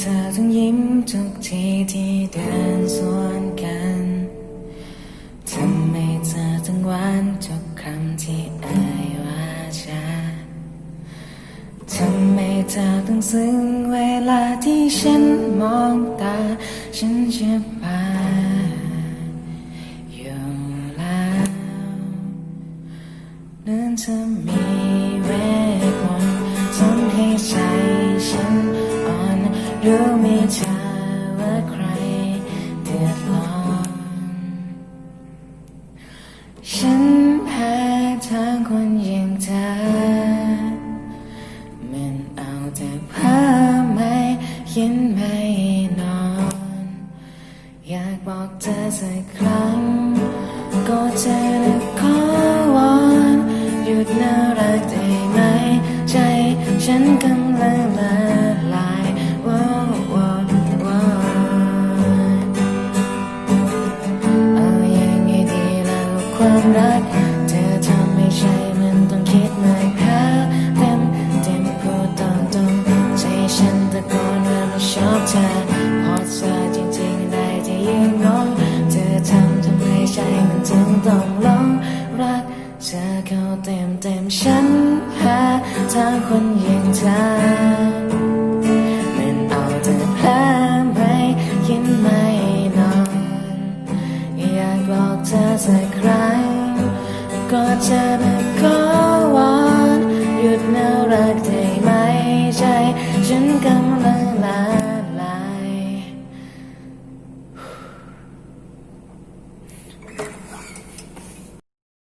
เธอต้องยิ้มทุกทีที่เดินสวนกัน ทำไมเธอต้องหวานทุกคำที่เอ่ยว่าฉันทำไมเธอต้องซึ้งเวลาที่ฉันมองตา ฉันจะไปอยู่แล้วเดินเธอมีเวทม รู้ไมีเธอว่าใครเดือดร้อน ฉันแพ้ทางคนอย่างเธอ มันเอาแต่เพ้อไม่ยินไม่นอน อยากบอกเธอสักครั้ง ก็เธอและขอวอนหยุดน่ารักได้ไหม ใจฉันกำลังละลา ความรัก เธอทำไม่ใช่มันต้องคิดมากหาเต็มเต็มพูดตรงตรงใจฉันตะโกนว่าไม่ชอบเธอพอเธอจริงๆได้จะยิ่งงเธอทำทำไมใจมันถึงต้องหลงรักเธอเข้าเต็มเต็มฉันหาทางคนอย่างเธอ บอกเธอสักครั้งก็จะมาขอวอนหยุดน่ารักเธอ